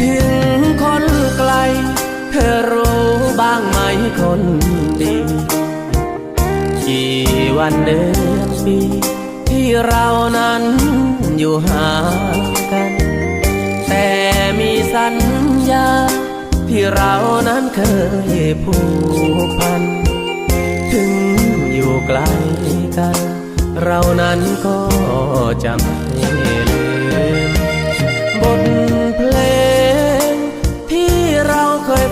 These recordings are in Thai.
ถึงคนไกล เธอรู้บ้างไหมคนดีกี่วันเดือนปีที่เรานั้นอยู่ห่างกัน แต่มีสัญญา ที่เรานั้นเคยผูกพัน ถึงอยู่ไกลกัน เรานั้นก็จะ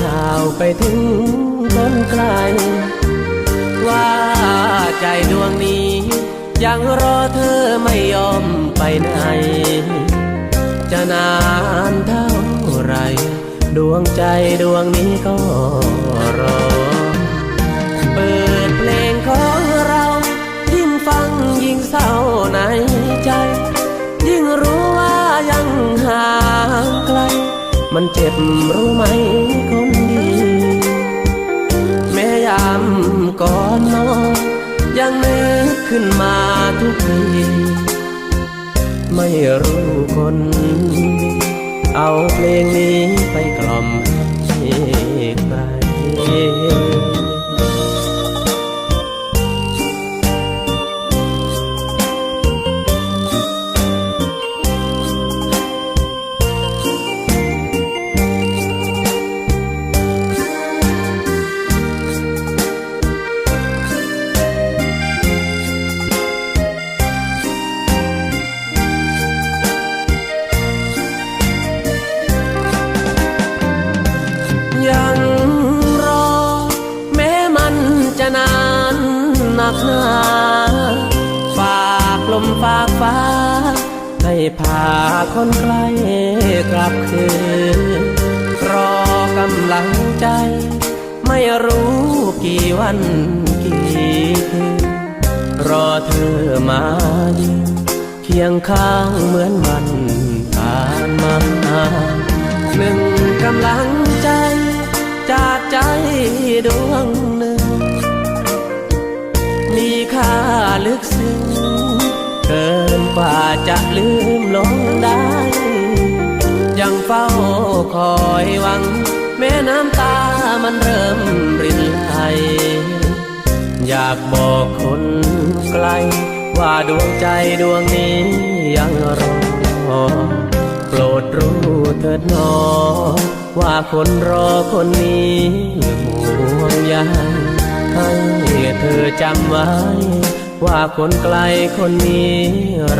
ข่าวไปถึงคนไกล ว่าใจดวงนี้ ยังรอเธอไม่ยอมไปไหน จะนานเท่าไร ดวงใจดวงนี้ก็รอ มันเจ็บรู้ไหมคนดี แม้ยามก่อนนอนยังนึกขึ้นมาทุกทีไม่รู้คนดีเอาเพลงนี้ไปกล่อมให้ใคร นักหนาฝากลมฝากฟ้า ให้พาคนใกล้กลับคืน รอกำลังใจ ไม่รู้กี่วันกี่คืนรอเธอมายืนเคียงข้างเหมือนวันผ่านมาหนึ่งกำลังใจจากใจดวง ลึกซึ้งเกินกว่าจะลืมลงได้ ยังเฝ้าคอยหวัง แม้น้ำตามันเริ่มรินไหลอยากบอกคนไกล ว่าดวงใจดวงนี้ยังรอโปรดรู้เถิดนอ ว่าคนรอคนนี้ห่วงใยให้เธอจำไว้ ว่าคนไกลคนนี้เธอ